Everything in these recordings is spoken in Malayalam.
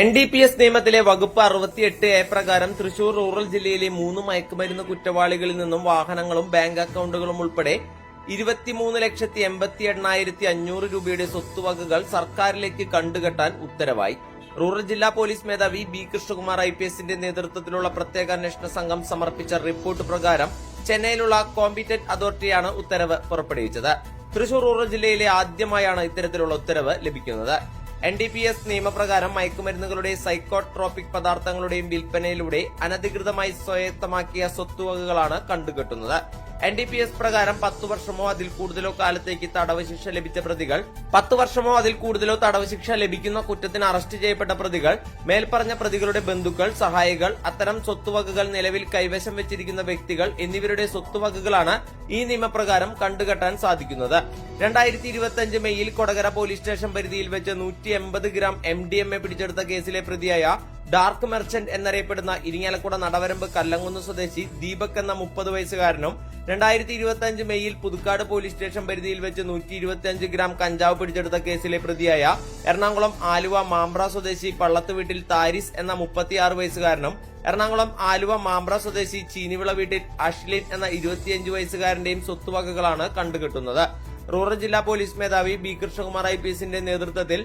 എൻ ഡി പി എസ് നിയമത്തിലെ വകുപ്പ് അറുപത്തിയെട്ട് എ പ്രകാരം തൃശൂർ റൂറൽ ജില്ലയിലെ മൂന്ന് മയക്കുമരുന്ന് കുറ്റവാളികളിൽ നിന്നും വാഹനങ്ങളും ബാങ്ക് അക്കൌണ്ടുകളും ഉൾപ്പെടെ ഇരുപത്തിമൂന്ന് ലക്ഷത്തി എൺപത്തി എണ്ണായിരത്തി അഞ്ഞൂറ് രൂപയുടെ സ്വത്തുവകകൾ സർക്കാരിലേക്ക് കണ്ടുകെട്ടാൻ ഉത്തരവായി. റൂറൽ ജില്ലാ പോലീസ് മേധാവി ബി കൃഷ്ണകുമാർ ഐ പി എസിന്റെ നേതൃത്വത്തിലുള്ള പ്രത്യേക അന്വേഷണ സംഘം സമർപ്പിച്ച റിപ്പോർട്ട് പ്രകാരം ചെന്നൈയിലുള്ള കോമ്പിറ്റന്റ് അതോറിറ്റിയാണ് ഉത്തരവ് പുറപ്പെടുവിച്ചത്. തൃശൂർ റൂറൽ ജില്ലയിലെ ആദ്യമായാണ് ഇത്തരത്തിലുള്ള ഉത്തരവ് ലഭിക്കുന്നത്. എൻ ഡി പി എസ് നിയമപ്രകാരം മയക്കുമരുന്നുകളുടെ സൈക്കോട്രോപിക് പദാർത്ഥങ്ങളുടെയും വിൽപ്പനയിലൂടെ അനധികൃതമായി സ്വായത്തമാക്കിയ സ്വത്തുവകകളാണ് കണ്ടുകെട്ടുന്നത്. എൻ ഡി പി എസ് പ്രകാരം പത്തു വർഷമോ അതിൽ കൂടുതലോ കാലത്തേക്ക് തടവ് ശിക്ഷ ലഭിച്ച പ്രതികൾ പത്തു വർഷമോ അതിൽ കൂടുതലോ തടവ് ശിക്ഷ ലഭിക്കുന്ന കുറ്റത്തിന് അറസ്റ്റ് ചെയ്യപ്പെട്ട പ്രതികൾ മേൽപ്പറഞ്ഞ പ്രതികളുടെ ബന്ധുക്കൾ സഹായികൾ അത്തരം സ്വത്തുവകകൾ നിലവിൽ കൈവശം വെച്ചിരിക്കുന്ന വ്യക്തികൾ എന്നിവരുടെ സ്വത്തുവകകളാണ് ഈ നിയമപ്രകാരം കണ്ടുകെട്ടാൻ സാധിക്കുന്നത്. രണ്ടായിരത്തി ഇരുപത്തിയഞ്ച് മെയ്യിൽ കൊടകര പോലീസ് സ്റ്റേഷൻ പരിധിയിൽ വെച്ച് നൂറ്റി എൺപത് gram M D M A പിടിച്ചെടുത്ത കേസിലെ പ്രതിയായ ഡാർക്ക് മെർച്ചന്റ് എന്നറിയപ്പെടുന്ന ഇരിങ്ങാലക്കുട നടവരമ്പ് കല്ലങ്കുന്ന് സ്വദേശി ദീപക് എന്ന മുപ്പത് വയസ്സുകാരനും രണ്ടായിരത്തി ഇരുപത്തി അഞ്ച് മെയ്യിൽ പുതുക്കാട് പോലീസ് സ്റ്റേഷൻ പരിധിയിൽ വെച്ച് നൂറ്റി ഇരുപത്തിയഞ്ച് ഗ്രാം കഞ്ചാവ് പിടിച്ചെടുത്ത കേസിലെ പ്രതിയായ എറണാകുളം ആലുവ മാമ്പ്ര സ്വദേശി പള്ളത്ത് വീട്ടിൽ താരിസ് എന്ന മുപ്പത്തിയാറ് വയസ്സുകാരനും എറണാകുളം ആലുവ മാമ്പ്ര സ്വദേശി ചീനിവിള വീട്ടിൽ അഷ്ലിൻ എന്ന ഇരുപത്തിയഞ്ച് വയസ്സുകാരന്റെയും സ്വത്തുവകകളാണ് കണ്ടുകെട്ടുന്നത്. റൂറൽ ജില്ലാ പോലീസ് മേധാവി ബി കൃഷ്ണകുമാർ ഐ പി എസിന്റെ നേതൃത്വത്തിൽ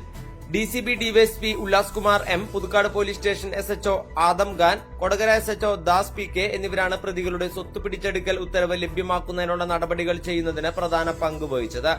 D C B DYSP Ullas Kumar M Puthukkad police station S HO Adam Khan Kodakara S HO Das P K എന്നിവരാണ് പ്രതികളുടെ സ്വത്ത് പിടിച്ചെടുക്കൽ ഉത്തരവ് ലഭ്യമാക്കുന്നതിനുള്ള നടപടികൾ ചെയ്യുന്നതിന് പ്രധാന പങ്ക് വഹിച്ചത്.